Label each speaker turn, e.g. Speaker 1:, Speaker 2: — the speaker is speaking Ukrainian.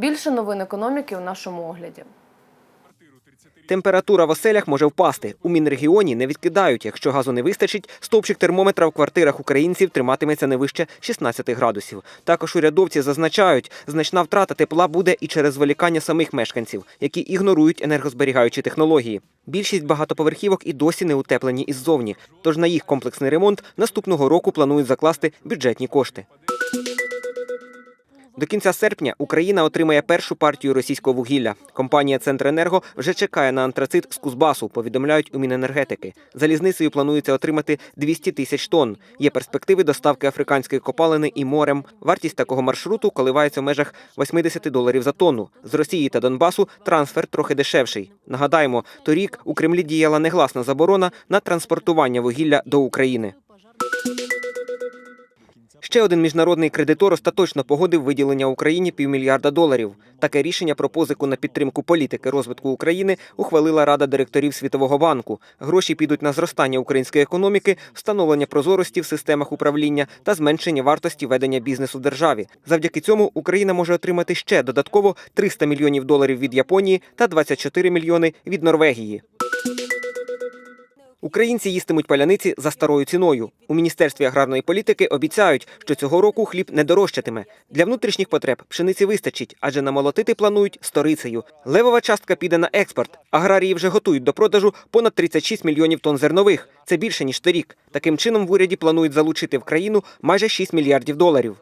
Speaker 1: Більше новин економіки у нашому огляді.
Speaker 2: Температура в оселях може впасти. У Мінрегіоні не відкидають. Якщо газу не вистачить, стовпчик термометра в квартирах українців триматиметься не вище 16 градусів. Також урядовці зазначають, значна втрата тепла буде і через зволікання самих мешканців, які ігнорують енергозберігаючі технології. Більшість багатоповерхівок і досі не утеплені іззовні. Тож на їх комплексний ремонт наступного року планують закласти бюджетні кошти. До кінця серпня Україна отримає першу партію російського вугілля. Компанія Центренерго вже чекає на антрацит з Кузбасу, повідомляють у Міненергетики. Залізницею планується отримати 200 тисяч тонн. Є перспективи доставки африканської копалини і морем. Вартість такого маршруту коливається в межах 80 доларів за тонну. З Росії та Донбасу трансфер трохи дешевший. Нагадаємо, торік у Кремлі діяла негласна заборона на транспортування вугілля до України. Ще один міжнародний кредитор остаточно погодив виділення Україні півмільярда доларів. Таке рішення про позику на підтримку політики розвитку України ухвалила Рада директорів Світового банку. Гроші підуть на зростання української економіки, встановлення прозорості в системах управління та зменшення вартості ведення бізнесу в державі. Завдяки цьому Україна може отримати ще додатково 300 мільйонів доларів від Японії та 24 мільйони від Норвегії. Українці їстимуть паляниці за старою ціною. У міністерстві аграрної політики обіцяють, що цього року хліб не дорожчатиме. Для внутрішніх потреб пшениці вистачить, адже намолотити планують сторицею. Левова частка піде на експорт. Аграрії вже готують до продажу понад 36 мільйонів тонн зернових. Це більше ніж торік. Таким чином в уряді планують залучити в країну майже 6 мільярдів доларів.